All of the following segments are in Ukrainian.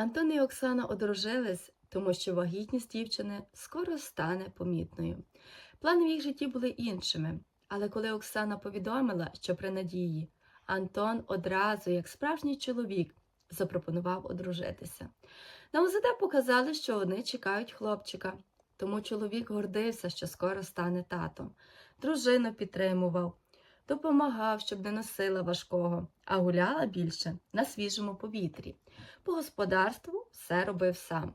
Антон і Оксана одружились, тому що вагітність дівчини скоро стане помітною. Плани в їх житті були іншими, але коли Оксана повідомила, що при надії, Антон одразу, як справжній чоловік, запропонував одружитися. На УЗД показали, що вони чекають хлопчика, тому чоловік гордився, що скоро стане татом. Дружину підтримував, допомагав, щоб не носила важкого, а гуляла більше на свіжому повітрі. По господарству все робив сам.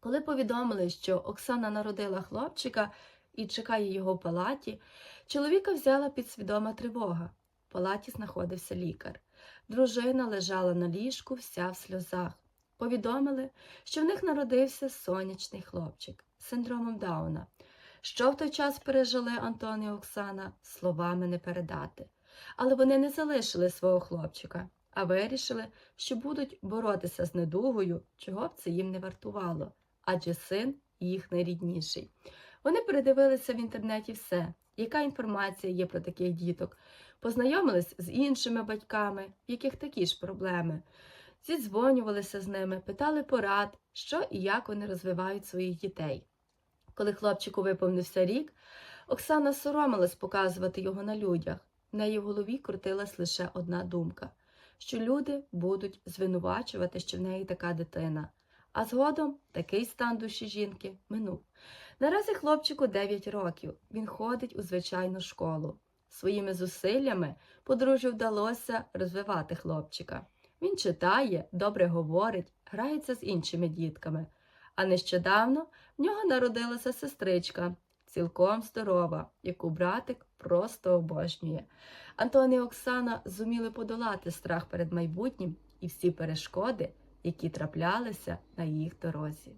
Коли повідомили, що Оксана народила хлопчика і чекає його в палаті, чоловіка взяла підсвідома тривога. В палаті знаходився лікар. Дружина лежала на ліжку, вся в сльозах. Повідомили, що в них народився сонячний хлопчик з синдромом Дауна. Що в той час пережили Антон і Оксана, словами не передати. Але вони не залишили свого хлопчика, а вирішили, що будуть боротися з недугою, чого б це їм не вартувало, адже син їх найрідніший. Вони передивилися в інтернеті все, яка інформація є про таких діток, познайомились з іншими батьками, в яких такі ж проблеми, зідзвонювалися з ними, питали порад, що і як вони розвивають своїх дітей. Коли хлопчику виповнився рік, Оксана соромилась показувати його на людях. В неї в голові крутилась лише одна думка, що люди будуть звинувачувати, що в неї така дитина. А згодом такий стан душі жінки минув. Наразі хлопчику 9 років. Він ходить у звичайну школу. Своїми зусиллями подружжю вдалося розвивати хлопчика. Він читає, добре говорить, грається з іншими дітками. А нещодавно в нього народилася сестричка, цілком здорова, яку братик просто обожнює. Антон і Оксана зуміли подолати страх перед майбутнім і всі перешкоди, які траплялися на їх дорозі.